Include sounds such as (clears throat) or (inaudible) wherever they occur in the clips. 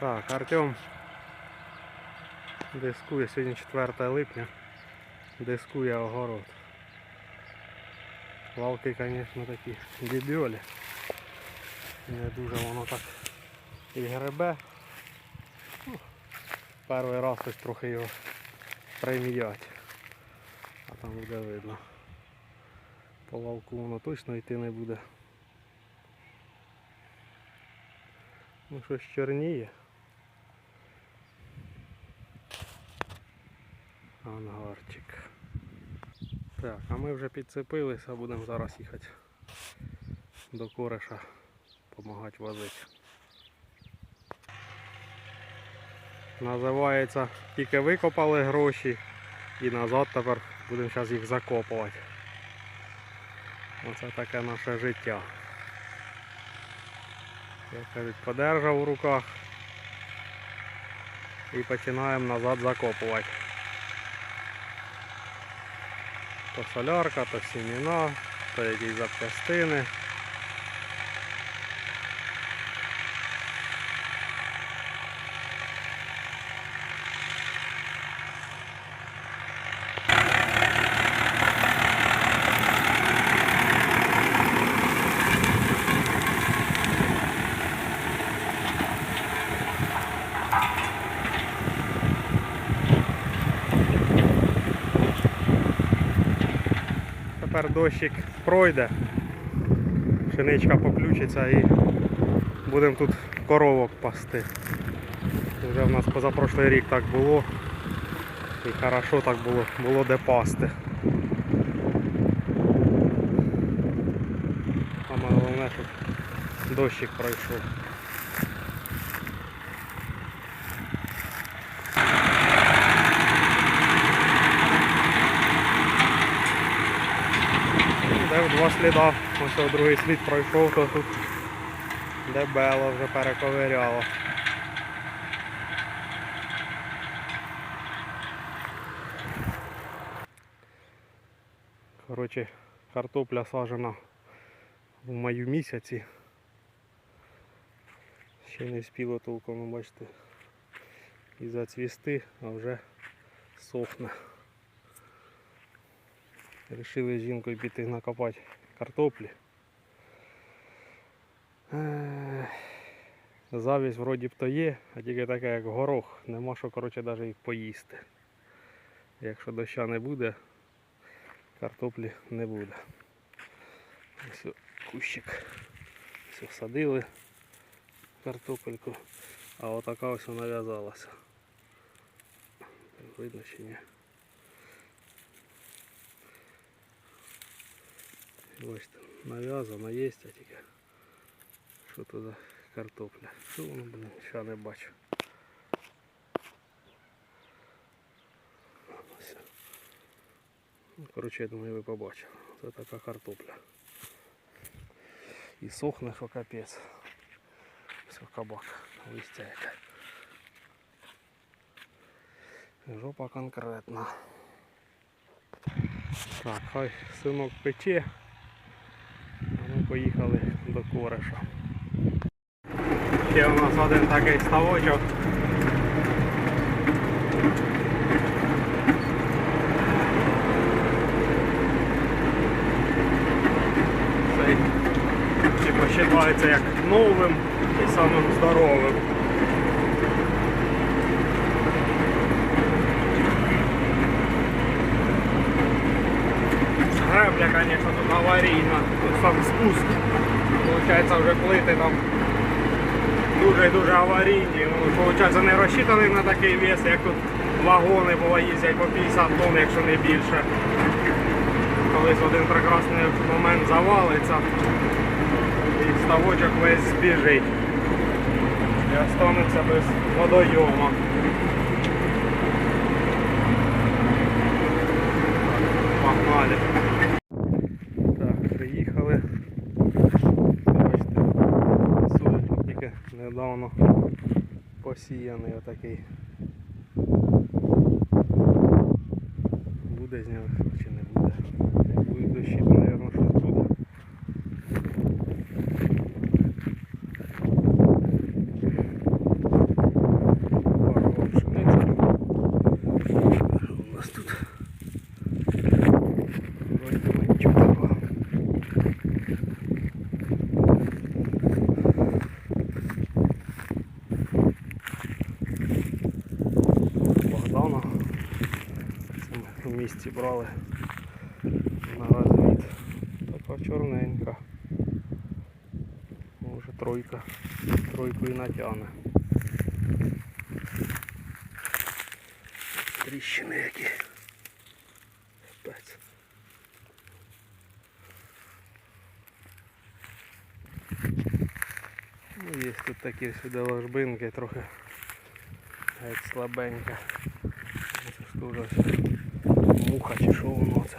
Так, Артем дискує сьогодні 4 липня. Дискує огород. Валки, звісно, такі дебьолі. Не дуже воно так і гребе. Ну, Перший раз ось трохи його прим'ять. А там буде видно. По лавку воно точно йти не буде. Ну щось чорніє. Ангарчик. Так, а ми вже підцепилися, будемо зараз їхати до кореша, допомагати возити. Називається тільки викопали гроші і назад тепер будемо зараз їх закопувати. Оце таке наше життя. Як кажуть, подержав у руках і починаємо назад закопувати. То солярка, то сіміна, то якісь запчастини. Тепер дощик пройде, пшеничка поключиться і будемо тут коровок пасти. Вже в нас позапрошлий рік так було. І хорошо так було, було де пасти. Саме головне, щоб дощик пройшов. Де в два сліда, ось другий слід пройшов, то тут дебело вже перековиряло. Коротше, картопля сажена в маю місяці. Ще не спіло толком, бачите, і зацвісти, а вже сохне. Рішили з жінкою піти накопати картоплі. Завість вроді б то є, а тільки таке як горох, нема що коротше навіть їх поїсти. Якщо доща не буде, картоплі не буде. Ось кущик. Все садили картопельку, а отака ось вона в'язалася. Видно чи ні? Бачите, нав'язано є, а тільки що тут за картопля. Що воно, блин, ще не бачу. Ось. Ну, коротше, я думаю, ви побачили. Це така картопля. І сохне, що капець. Все, кабак, листя яке. Жопа конкретна. Так, хай синок пече. Поїхали до кореша. Ще у нас один такий ставочок. Цей типу вважається як новим і самим здоровим. Конечно, тут аварійна. Тут сам спуск. Получається вже плити там дуже-дуже аварійні. Ну, Получається не розчитаний на такий вес, як тут вагони бува їздять по 50 тонн, якщо не більше. Колись один прекрасний момент завалиться і ставочок весь збіжить. І останеться без водойома. Погнали. Так, приїхали. Бачите, соняшник тільки недавно посіяний отакий. Буде з нього чи не буде. Як будуть дощі, то, мабуть, щось буде. Місці брали на розвід. Така чорненька. Може тройка. Тройку і натягне. Тріщини які. Ну, є тут такі сюди ложбинки, трохи геть слабенька. Це ж муха чи що воно це,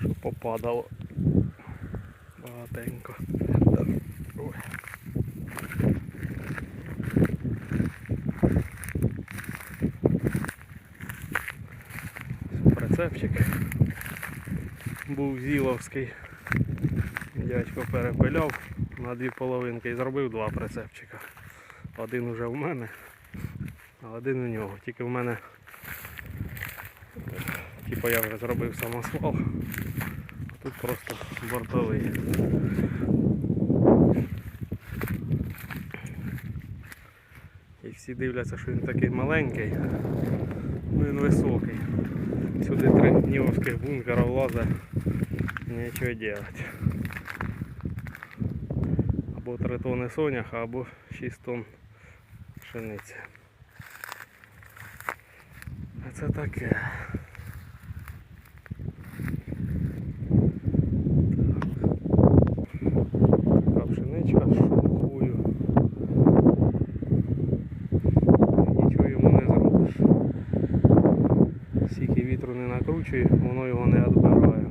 що попадало багатенько. Ой. Прицепчик був зіловський. Дядько перепиляв на дві половинки і зробив два прицепчика. Один уже в мене, а один у нього. Тільки в мене, типу я вже зробив самосвал, тут просто бортовий. І всі дивляться, що він такий маленький, ну він високий. Сюди три днівських бункера влазить, нічого делать. Або 3 тони соняха, або 6 тонн пшениці. А це таке. Так. Така пшеничка з шелухою. Нічого йому не зробиш. Скільки вітру не накручує, воно його не відбирає.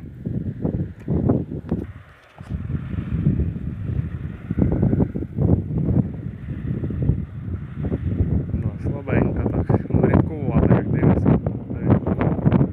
Да, слабенько так. Ну, рідкувато, як дивиться. Рідкувато.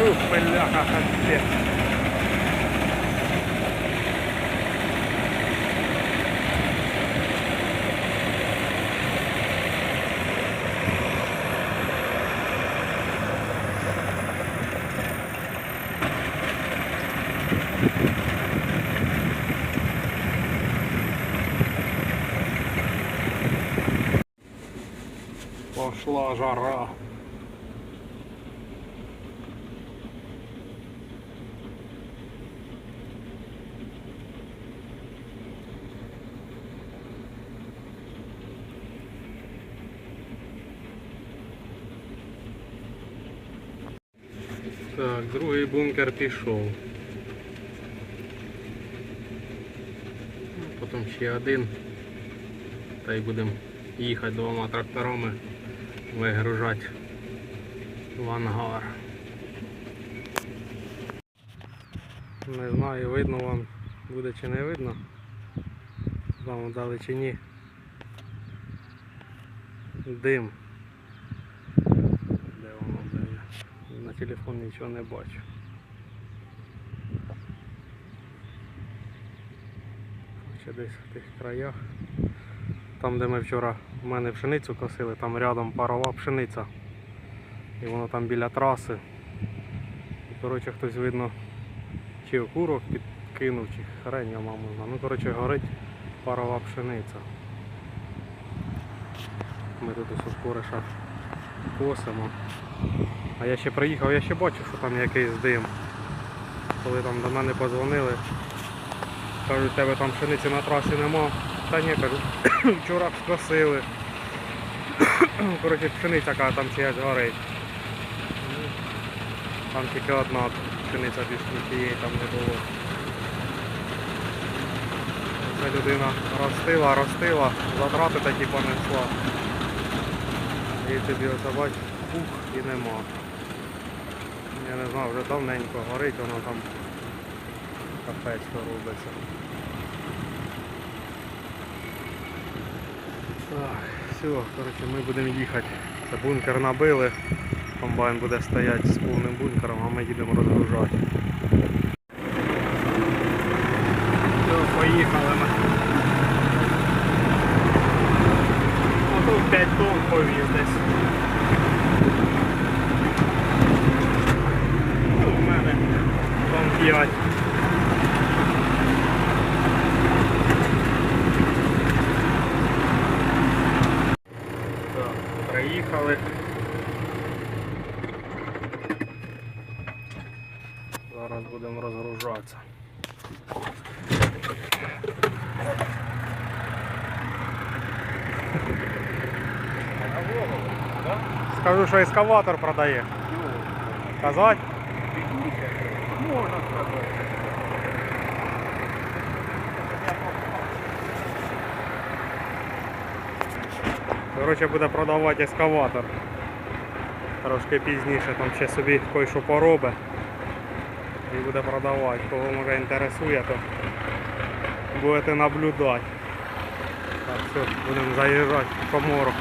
Ух, капець. Пошла жара. Так, другий бункер пішов. Ну, Потім ще один. Та й будемо їхати двома тракторами, вигружати в ангар. Не знаю, видно вам буде чи не видно. Вам дали чи ні. Дим. Де воно де? я? На телефон нічого не бачу. Ще десь в тих краях. Там, де ми вчора в мене пшеницю косили, там рядом парова пшениця. І воно там біля траси. І, коротше, хтось видно, чи окурок підкинув, чи хрень, я маму знаю. Ну, коротше, горить парова пшениця. Ми тут у скориша косимо. А я ще приїхав, я ще бачив, що там якийсь дим. Коли там до мене подзвонили, Кажуть, тебе там пшениці на трасі нема. Та ні, кажу, вчора б скосили. (clears throat) Коротше, пшениця яка там чиясь горить. Там тільки одна пшениця більш тієї там не було. Це людина ростила, ростила, затрати такі понесла. І тобі оце бач, пух і нема. Я не знаю, вже давненько горить, воно там капець робиться. Так, все, коротше, ми будемо їхати. Це бункер набили. Комбайн буде стояти з повним бункером, а ми їдемо розгружати. 5. Так, приїхали. Зараз будемо. Скажу, що ескаватор продає. Казать? Можна сказати. Коротше, буде продавати ескаватор. Трошки пізніше там ще собі кое-що поробить. І буде продавати. Кого може інтересує, то будете наблюдати. Так, все, будемо заїжджати в комору.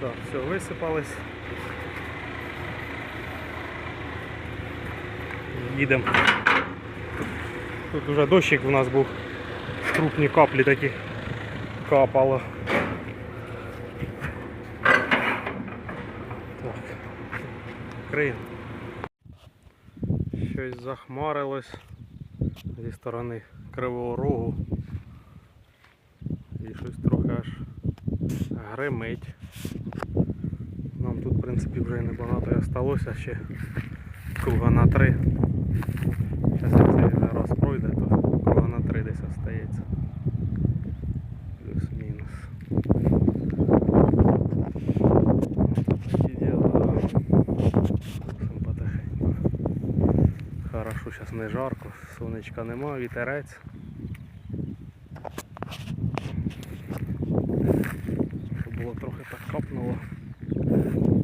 Так, все, висипались. Їдемо. Тут уже дощик у нас був. Крупні каплі такі капало. Так. Крин. Щось захмарилось зі сторони Кривого Рогу. І щось трохи аж гримить. Нам тут в принципі вже небагато і осталося ще круга на три. Зараз як цей раз пройде, то круга на три десь остається. Плюс-мінус. Хорошо, зараз не жарко, сонечка нема, вітерець. Щоб було трохи так капнуло.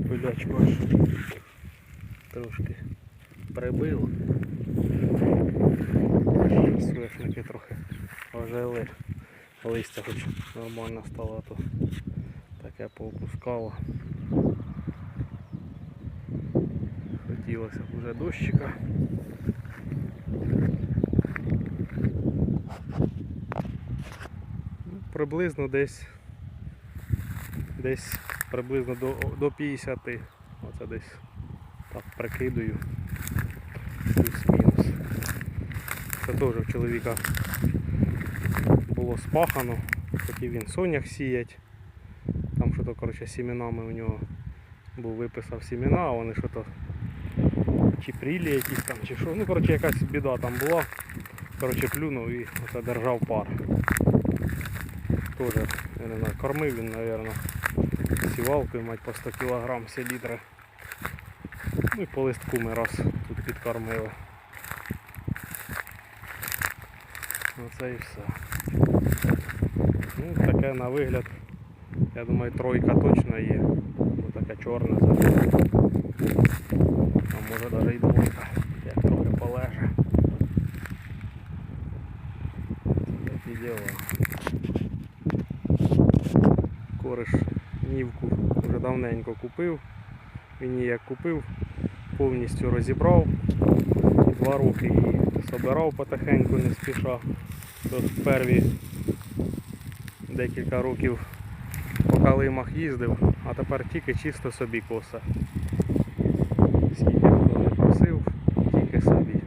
Пилячку аж трошки прибило. Соняшники трохи ожили. Листя хоч нормально стало, а то таке поопускало. Хотілося б вже дощика. Ну, Приблизно десь десь приблизно до, до 50. Оце десь так прикидую. Плюс-мінус. Це теж в чоловіка було спахано. Хотів він сонях сіять. Там що то коротше сімінами у нього був виписав сіміна, а вони що то чи прілі якісь там, чи що. Ну коротше якась біда там була. Коротше плюнув і оце держав пар. Тоже, я не знаю, кормив він, мабуть, сівалкою мать по 100 кг селітри. Ну і по листку ми раз тут підкормили. Оце і все. Ну, таке на вигляд. Я думаю, тройка точно є. Таке чорне зараз. А може навіть і двойка, як трохи полеже. Такі діла. Кориш нівку вже давненько купив. Він її як купив, повністю розібрав. Два роки її собирав потихеньку, не спішав. Тут перві декілька років по калимах їздив, а тепер тільки чисто собі коса. Скільки хто не косив, тільки собі.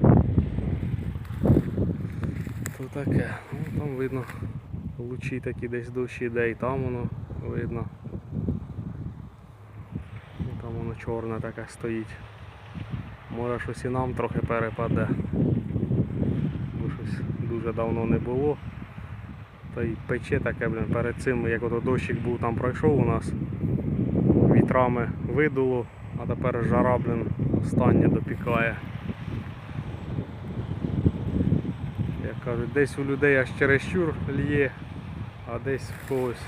Тут таке, ну, там видно лучі такі десь душі іде і там воно видно. І там воно чорне таке стоїть. Може щось і нам трохи перепаде. Дуже давно не було. Та й пече таке, блін, перед цим, як ото дощик був там пройшов у нас, вітрами видуло, а тепер жара, блін, останнє допікає. Як кажуть, десь у людей аж чересчур лє, а десь в когось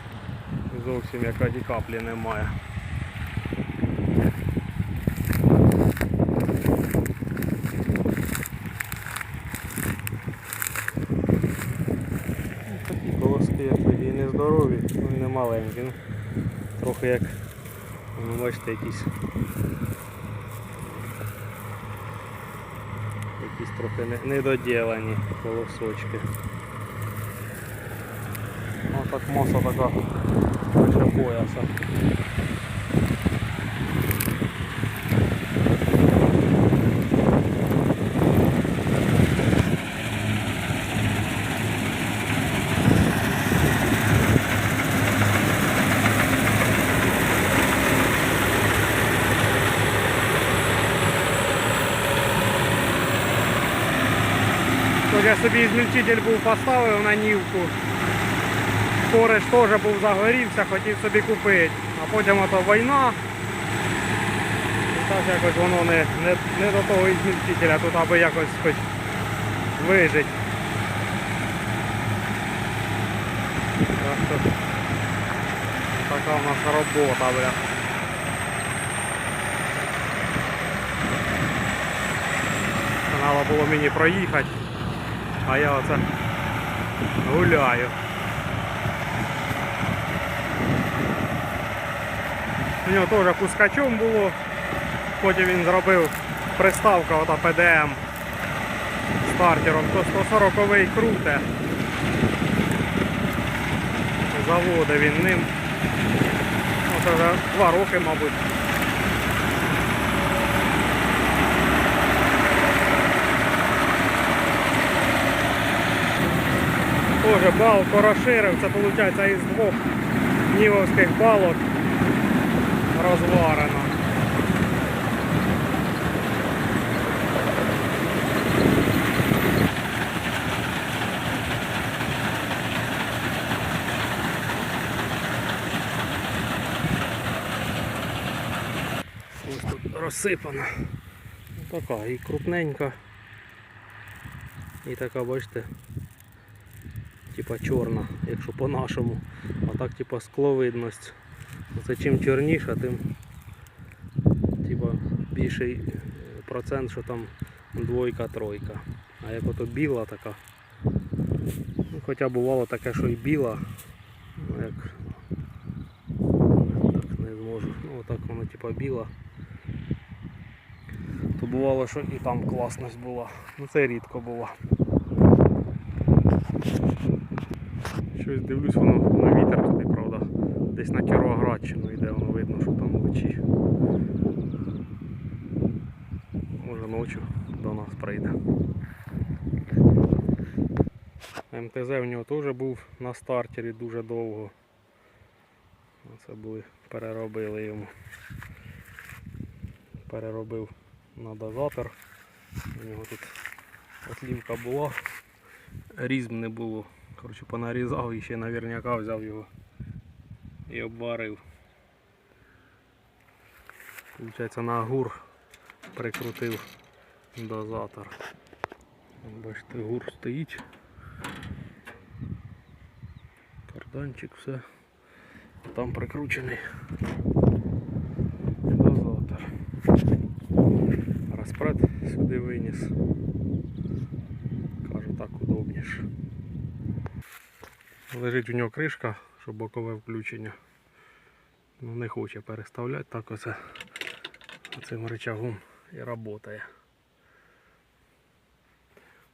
зовсім яка ні каплі немає. Ну, Такі колоски, як би, і не здорові, ну і не маленькі. Ну, трохи як, ну, бачите, якісь. Якісь трохи недоділені колосочки. Ось так маса така більше пояса. Собі змільчитель був поставив на нівку. Кореш теж був загорівся, хотів собі купити. А потім ото війна. І так якось воно не, не, не до того ізмільчителя, тут аби якось хоч вижить. Так що така у нас робота, бля. Треба було мені проїхати, а я оце гуляю. У нього теж кускачом було, потім він зробив приставка ота ПДМ стартером, то 140 круте. Заводив він ним. Ну, це вже два роки, мабуть. Тоже балку розширив, це виходить із двох нівовських балок розварено. Ось тут розсипана. Така і крупненька. І така, бачите, типа чорна, якщо по-нашому. А так типа скловидність. Це чим чорніша, тим типа більший е, процент, що там двойка, тройка. А як ото біла така. Ну, хоча бувало таке, що і біла, ну як так не зможу. Ну отак воно типа біла. То бувало, що і там класність була. Ну це рідко було. Щось дивлюсь, воно на вітер туди, правда. Десь на Кіровоградщину йде, воно видно, що там лучі. Може ночі до нас прийде. МТЗ в нього теж був на стартері дуже довго. Це були, переробили йому. Переробив на дозатор. У нього тут отлівка була, різм не було. Коротше, понарізав і ще наверняка взяв його і обварив. Получається на гур прикрутив дозатор. Бачите, гур стоїть. Карданчик, все. Там прикручений дозатор. Розпред сюди виніс. Кажу, так удобніше. Лежить у нього кришка, щоб бокове включення. Ну, не хоче переставляти, так оце цим рычагом і працює.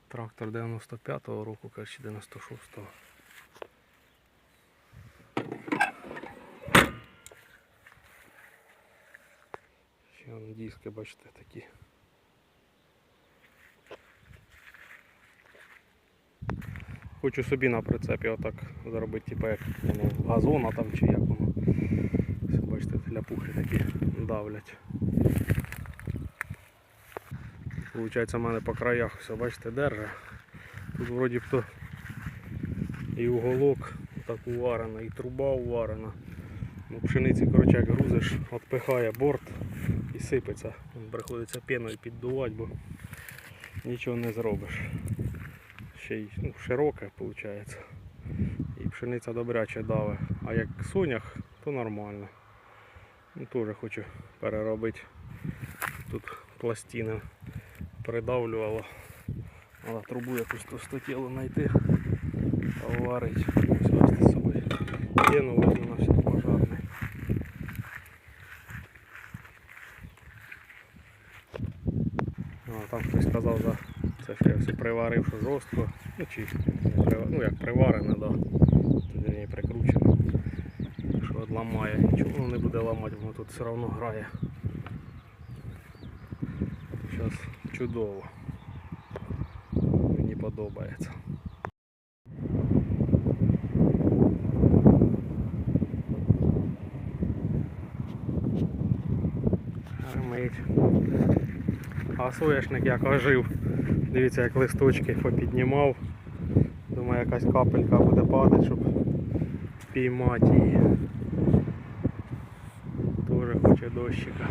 Трактор 95-го року, каже, чи 96-го. Ще диски, бачите, такі. Хочу собі на прицепі отак зробити, типу як воно газона там чи як воно. Все, бачите, ляпухи такі давлять. Получається, в мене по краях все, бачите, держа. Тут вроді б то і уголок так уварено, і труба уварена. Ну, пшениці, коротше, як грузиш, відпихає борт і сипеться. Приходиться піною піддувати, бо нічого не зробиш. Ще й ну, широке виходить. І пшениця добряче даве. А як сонях, то нормально. Ну, теж хочу переробити. Тут пластини придавлювало. Треба трубу якусь товстотілу знайти. З собою. Возьму на всяк пожарний. А, там хтось сказав, да, це що я все приварив, що жорстко. Ну чи ну як приварене, да. Не прикручено. Що відламає. Нічого воно не буде ламати, воно тут все одно грає. Зараз чудово. Мені подобається. А соняшник як ожив. Дивіться, як листочки попіднімав. Думаю, якась капелька буде падати, щоб піймати її. Тоже хоче дощика.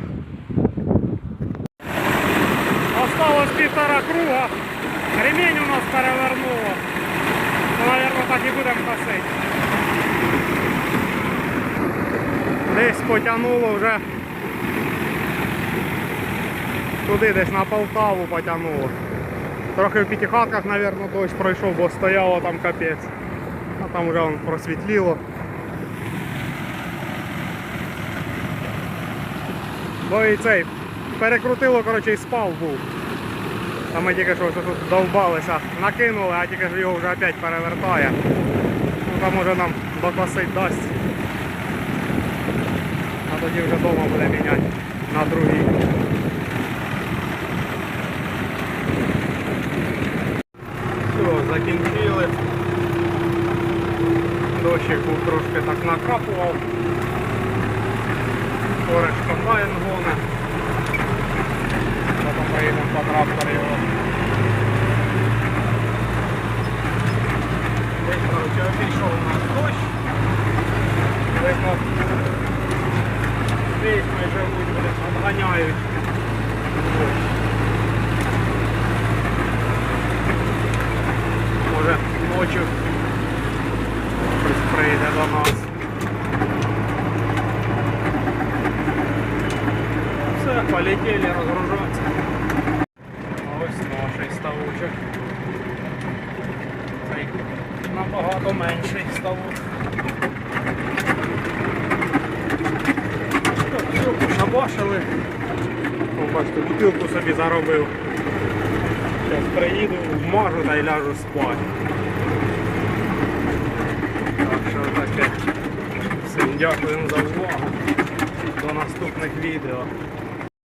Осталось півтора круга. Ремень у нас перевернуло. Ну, наверное, так і будемо косити. Десь потягнуло вже туди десь на Полтаву потягнуло. Трохи в п'ятихатках, мабуть, дощ пройшов, бо стояло там капець. А там вже воно просвітліло. Бо і цей перекрутило, коротше, і спав був. А ми тільки що тут довбалися, накинули, а тільки ж його вже опять перевертає. Ну там може нам докосить дасть. А тоді вже вдома буде міняти на другий. Все, закінчили. Дощик був трошки так накрапував. Скоро комбайн гоне. Потім поїдемо по тракторі його. Десь, коротше, обійшов у нас дощ. Видно, ми живуть, блін, обганяють. Дощ. Може ночі хтось прийде до нас. Все, полетели разгружаться. Ось наш ставочок. Цей набагато менший ставок. Так, все, пошабашили. О, бачите, бутилку собі заробив. Зараз приїду, та спати. Так що таке. Всім дякуємо за увагу. До наступних відео.